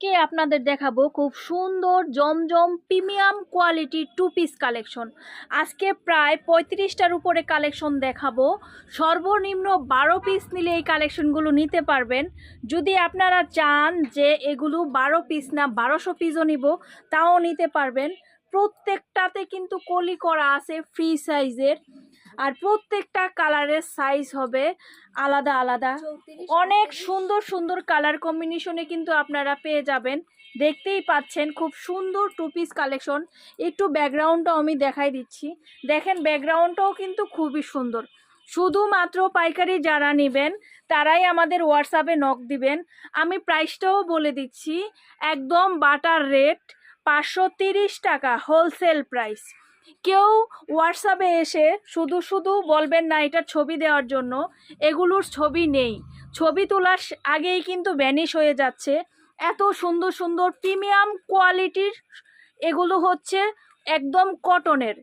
আজকে আপনাদের দেখাবো খুব সুন্দর, Zamzam, premium quality two piece collection আজকে প্রায় পঁয়ত্রিশটার উপরে কালেকশন দেখাবো। সর্বনিম্ন বারো পিস নিলে এই কালেকশনগুলো নিতে পারবেন। যদি আপনারা চান যে এগুলো বারো পিস না, বারোশো পিসও নিব, তাও নিতে পারবেন। প্রত্যেকটাতে কিন্তু কলি করা আছে ফ্রি সাইজের আর প্রত্যেকটা কালারের সাইজ হবে আলাদা আলাদা। অনেক সুন্দর সুন্দর কালার কম্বিনেশনে কিন্তু আপনারা পেয়ে যাবেন। দেখতেই পাচ্ছেন খুব সুন্দর টু পিস কালেকশন একটু ব্যাকগ্রাউন্ডটাও আমি দেখাই দিচ্ছি। দেখেন ব্যাকগ্রাউন্ডটাও কিন্তু খুবই সুন্দর। শুধুমাত্র পাইকারি যারা নেবেন তারাই আমাদের হোয়াটসঅ্যাপে নক দিবেন। আমি প্রাইসটাও বলে দিচ্ছি একদম বাটার রেট পাঁচশো তিরিশ টাকা হোলসেল প্রাইস। কেউ হোয়াটসঅ্যাপে এসে শুধু শুধু বলবেন না এটার ছবি দেওয়ার জন্য। এগুলোর ছবি নেই। ছবি তোলার আগেই কিন্তু ভ্যানিশ হয়ে যাচ্ছে। এত সুন্দর সুন্দর প্রিমিয়াম কোয়ালিটির এগুলো হচ্ছে একদম কটনের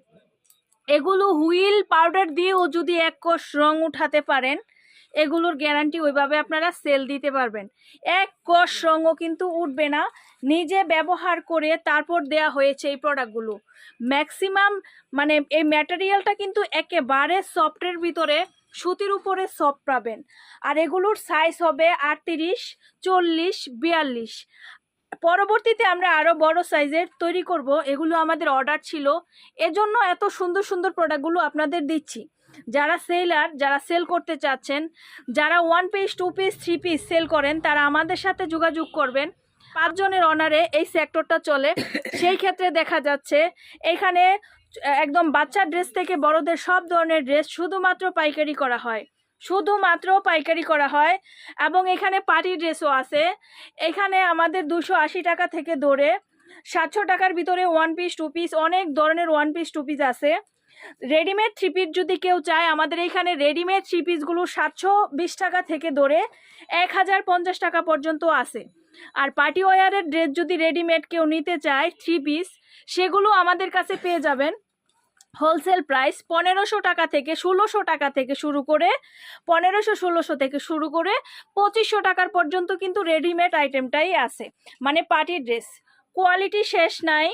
এগুলো হুইল পাউডার দিয়েও যদি এক কোষ রং উঠাতে পারেন এগুলোর গ্যারান্টি ওইভাবে আপনারা সেল দিতে পারবেন। এক কোষ রঙও কিন্তু উঠবে না। নিজে ব্যবহার করে তারপর দেয়া হয়েছে এই প্রোডাক্টগুলো ম্যাক্সিমাম মানে এই ম্যাটেরিয়ালটা কিন্তু একেবারে সফটের ভিতরে সুতির উপরে সফট পাবেন। আর এগুলোর সাইজ হবে আটত্রিশ, চল্লিশ, বিয়াল্লিশ। পরবর্তীতে আমরা আরও বড় সাইজের তৈরি করব। এগুলো আমাদের অর্ডার ছিল। এজন্য এত সুন্দর সুন্দর প্রোডাক্টগুলো আপনাদের দিচ্ছি। যারা সেলার, যারা সেল করতে চাচ্ছেন, যারা one piece two piece three piece sell করেন, তারা আমাদের সাথে যোগাযোগ করবেন। পাঁচজনের অনারে এই সেক্টরটা চলে। সেই ক্ষেত্রে দেখা যাচ্ছে, এখানে একদম বাচ্চার ড্রেস থেকে বড়দের সব ধরনের ড্রেস শুধুমাত্র পাইকারি করা হয়। শুধুমাত্র পাইকারি করা হয় এবং এখানে পার্টি ড্রেসও আছে। এখানে আমাদের দুশো আশি টাকা থেকে ধরে সাতশো টাকার ভিতরে ওয়ান পিস টু পিস অনেক ধরনের ওয়ান পিস টু পিস আছে। রেডিমেড থ্রি পিস যদি কেউ চায়, আমাদের এখানে রেডিমেড থ্রি পিসগুলো সাতশো বিশ টাকা থেকে ধরে এক হাজার পঞ্চাশ টাকা পর্যন্ত আছে। আর পার্টি ওয়ারের ড্রেস যদি রেডিমেড কেউ নিতে চায় থ্রি পিস সেগুলো আমাদের কাছে পেয়ে যাবেন। হোলসেল প্রাইস পনেরোশো টাকা থেকে ষোলোশো টাকা থেকে শুরু করে, পনেরোশো ষোলোশো থেকে শুরু করে পঁচিশশো টাকার পর্যন্ত কিন্তু রেডিমেড আইটেমটাই আছে। মানে পার্টি ড্রেস। কোয়ালিটি শেষ নাই।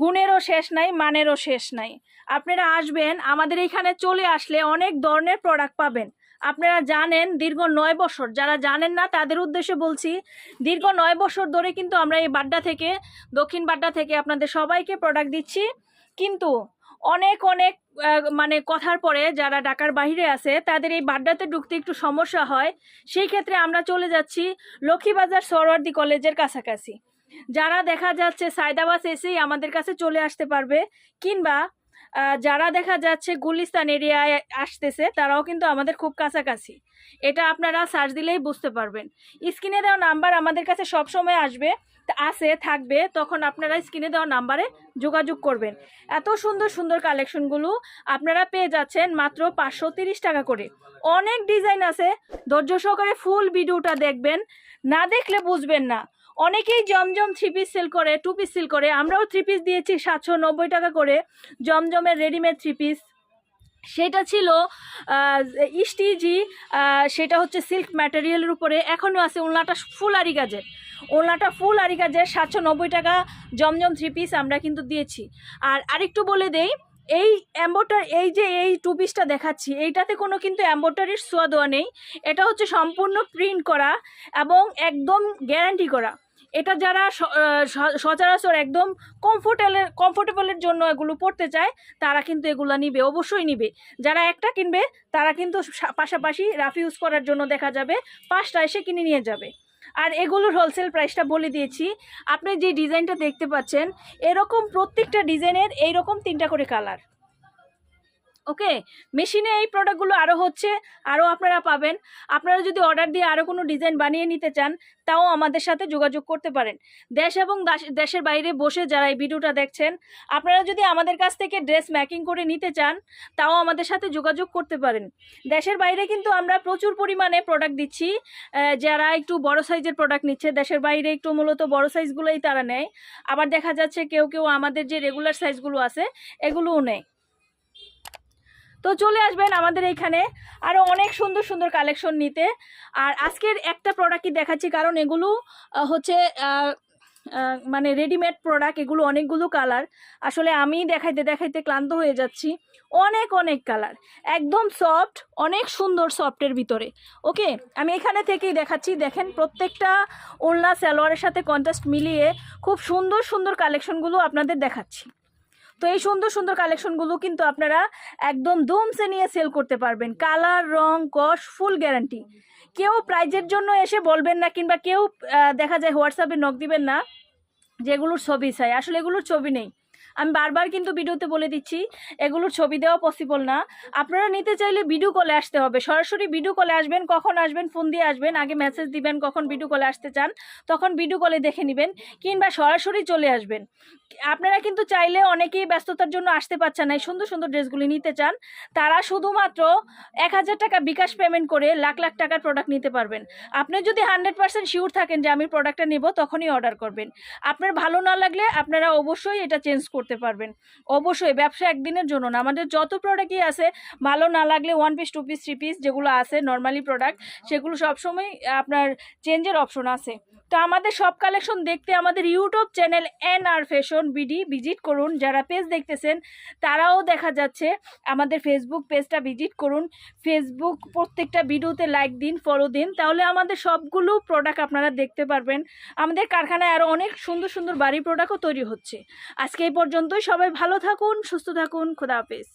গুণেরও শেষ নাই, মানেরও শেষ নাই। আপনারা আসবেন, আমাদের এখানে চলে আসলে অনেক ধরনের প্রোডাক্ট পাবেন। আপনারা জানেন দীর্ঘ নয় বছর, যারা জানেন না তাদের উদ্দেশ্যে বলছি, দীর্ঘ নয় বছর ধরে কিন্তু আমরা এই বাড্ডা থেকে, দক্ষিণ বাড্ডা থেকে আপনাদের সবাইকে প্রোডাক্ট দিচ্ছি। কিন্তু অনেক অনেক মানে কথার পরে যারা ঢাকার বাইরে আছে, তাদের এই বাড্ডাতে ঢুকতে একটু সমস্যা হয়। সেই ক্ষেত্রে আমরা চলে যাচ্ছি লক্ষ্মীবাজার সরওয়ার্দি কলেজের কাছাকাছি। যারা দেখা যাচ্ছে সায়দাবাস এসেই আমাদের কাছে চলে আসতে পারবে, কিংবা যারা দেখা যাচ্ছে গুলিস্তান এরিয়ায় আসতেছে, তারাও কিন্তু আমাদের খুব কাছাকাছি। এটা আপনারা সার্চ দিলেই বুঝতে পারবেন। স্ক্রিনে দেওয়া নাম্বার আমাদের কাছে সবসময় আসবে আসে থাকবে, তখন আপনারা স্ক্রিনে দেওয়া নাম্বারে যোগাযোগ করবেন। এত সুন্দর সুন্দর কালেকশনগুলো আপনারা পেয়ে যাচ্ছেন মাত্র পাঁচশো টাকা করে। অনেক ডিজাইন আছে, ধৈর্য সহকারে ফুল ভিডিওটা দেখবেন, না দেখলে বুঝবেন না। অনেকেই জমজম থ্রি পিস সেল করে টু পিস সেল করে। আমরাও থ্রি পিস দিয়েছি সাতশো নব্বই টাকা করে। জমজমের রেডিমেড থ্রি পিস সেটা ছিল ইস্টিজি সেটা হচ্ছে সিল্ক ম্যাটেরিয়ালের উপরে। এখনও আছে ওলনাটা ফুল আরি কাজের ওলনাটা ফুল আরি কাজের সাতশো নব্বই টাকা জমজম থ্রি পিস আমরা কিন্তু দিয়েছি। আর আরেকটু বলে দেই এই অ্যাম্বোটার এই যে এই টু পিসটা দেখাচ্ছি, এইটাতে কোনো কিন্তু অ্যাম্বোটারির সোয়া নেই। এটা হচ্ছে সম্পূর্ণ প্রিন্ট করা এবং একদম গ্যারান্টি করা। এটা যারা সচরাচর একদম কমফোর্টেবলের কমফোর্টেবলের জন্য এগুলো পড়তে চায়, তারা কিন্তু এগুলো নিবে, অবশ্যই নিবে। যারা একটা কিনবে, তারা কিন্তু পাশাপাশি রাফ ইউজ করার জন্য দেখা যাবে, পাঁচটা এসে কিনে নিয়ে যাবে। আর এগুলোর হোলসেল প্রাইসটা বলে দিয়েছি। আপনি যে ডিজাইনটা দেখতে পাচ্ছেন, এরকম প্রত্যেকটা ডিজাইনের এইরকম তিনটা করে কালার ওকে? মেশিনে এই প্রোডাক্টগুলো আরও হচ্ছে আরও আপনারা পাবেন। আপনারা যদি অর্ডার দিয়ে আরও কোনো ডিজাইন বানিয়ে নিতে চান, তাও আমাদের সাথে যোগাযোগ করতে পারেন। দেশ এবং দেশের বাইরে বসে যারা এই ভিডিওটা দেখছেন, আপনারা যদি আমাদের কাছ থেকে ড্রেস ম্যাকিং করে নিতে চান, তাও আমাদের সাথে যোগাযোগ করতে পারেন। দেশের বাইরে কিন্তু আমরা প্রচুর পরিমাণে প্রোডাক্ট দিচ্ছি। যারা একটু বড় সাইজের প্রোডাক্ট নিচ্ছে, দেশের বাইরে একটু মূলত বড় সাইজগুলোই তারা নেয়। আবার দেখা যাচ্ছে কেউ কেউ আমাদের যে রেগুলার সাইজগুলো আছে, এগুলোও নেয়। তো চলে আসবেন আমাদের এখানে। আরও অনেক সুন্দর সুন্দর কালেকশন নিতে। আর আজকের একটা প্রোডাক্টই দেখাচ্ছি, কারণ এগুলো হচ্ছে মানে রেডিমেড প্রোডাক্ট এগুলো অনেকগুলো কালার আসলে আমি দেখাইতে দেখাইতে ক্লান্ত হয়ে যাচ্ছি। অনেক অনেক কালার একদম সফট অনেক সুন্দর সফটের ভিতরে। ওকে আমি এখানে থেকেই দেখাচ্ছি। দেখেন প্রত্যেকটা ওলনা সালোয়ারের সাথে কন্ট্রাস্ট মিলিয়ে খুব সুন্দর সুন্দর কালেকশনগুলো আপনাদের দেখাচ্ছি। তো এই সুন্দর সুন্দর কালেকশনগুলো কিন্তু আপনারা একদম দুমসে নিয়ে সেল করতে পারবেন। কালার রং, কস ফুল গ্যারান্টি কেউ প্রাইজের জন্য এসে বলবেন না কিংবা কেউ দেখা যায় হোয়াটসঅ্যাপে নক দিবেন না। যেগুলোর ছবি চাই। আসলে এগুলোর ছবি নেই। আমি বারবার কিন্তু ভিডিওতে বলে দিচ্ছি, এগুলোর ছবি দেওয়া পসিবল না। আপনারা নিতে চাইলে ভিডিও কলে আসতে হবে। সরাসরি ভিডিও কলে আসবেন, কখন আসবেন ফোন দিয়ে আসবেন, আগে মেসেজ দিবেন, কখন ভিডিও কলে আসতে চান, তখন ভিডিও কলে দেখে নেবেন, কিংবা সরাসরি চলে আসবেন। আপনারা কিন্তু চাইলে অনেকেই ব্যস্ততার জন্য আসতে পারছেন না, এই সুন্দর সুন্দর ড্রেসগুলি নিতে চান। তারা শুধুমাত্র এক হাজার টাকা বিকাশ পেমেন্ট করে লাখ লাখ টাকার প্রোডাক্ট নিতে পারবেন। আপনি যদি হান্ড্রেড পার্সেন্ট শিওর থাকেন যে আমি প্রোডাক্টটা নেব, তখনই অর্ডার করবেন। আপনার ভালো না লাগলে আপনারা অবশ্যই এটা চেঞ্জ করতে পারবেন। অবশ্যই, ব্যবসা একদিনের জন্য না। আমাদের যত প্রোডাক্টই আছে, ভালো না লাগলে one piece two piece three piece যেগুলো আছে নর্মালি প্রোডাক্ট সেগুলো সবসময় আপনার চেঞ্জের অপশন আছে। তো আমাদের সব কালেকশন দেখতে আমাদের YouTube channel N R fashion BD visit করুন। যারা পেজ দেখতেছেন, তারাও দেখা যাচ্ছে আমাদের ফেসবুক পেজটা ভিজিট করুন। ফেসবুক প্রত্যেকটা ভিডিওতে লাইক দিন ফলো দিন। তাহলে আমাদের সবগুলো প্রোডাক্ট আপনারা দেখতে পারবেন। আমাদের কারখানায় আরও অনেক সুন্দর সুন্দর বাড়ি প্রোডাক্টও তৈরি হচ্ছে। আজকে এই পর্যন্তই সবাই ভালো থাকুন সুস্থ থাকুন খোদা হাফেজ।